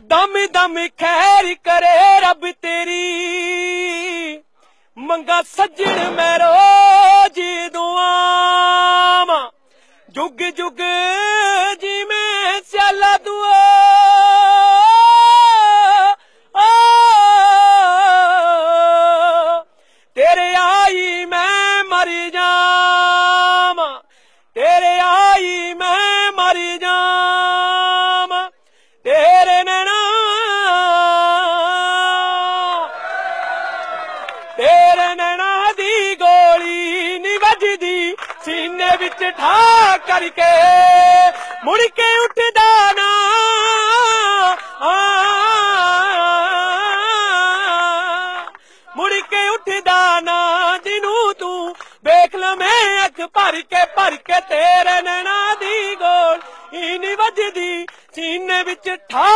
ਦਮ ਦਮ ਖੈਰ ਕਰੇ ਰੱਬ ਤੇਰੀ। ਮੰਗਾ ਸੱਜਣ ਮੈਂ ਰੋਜ਼ ਦੁਆਵਾਂ। ਜੁਗ ਜੁਗ ਤੇਰੇ ਨੈਣਾ ਦੀ ਗੋਲੀ ਨੀ ਵੱਜਦੀ, ਸੀਨੇ ਵਿੱਚ ਠਾ ਕਰਕੇ ਮੁੜ ਕੇ ਉੱਠਦਾ ਨਾ। ਮੁੜ ਕੇ ਉੱਠਦਾ ਨਾ, ਜਿਹਨੂੰ ਤੂੰ ਵੇਖ ਲਵੇਂ ਅੱਖ ਭਰ ਕੇ ਭਰ ਕੇ ਤੇਰੇ ਨੈਣਾ ਦੀ ਗੋਲ ਨੀ ਵੱਜਦੀ, ਸੀਨੇ ਵਿੱਚ ਠਾ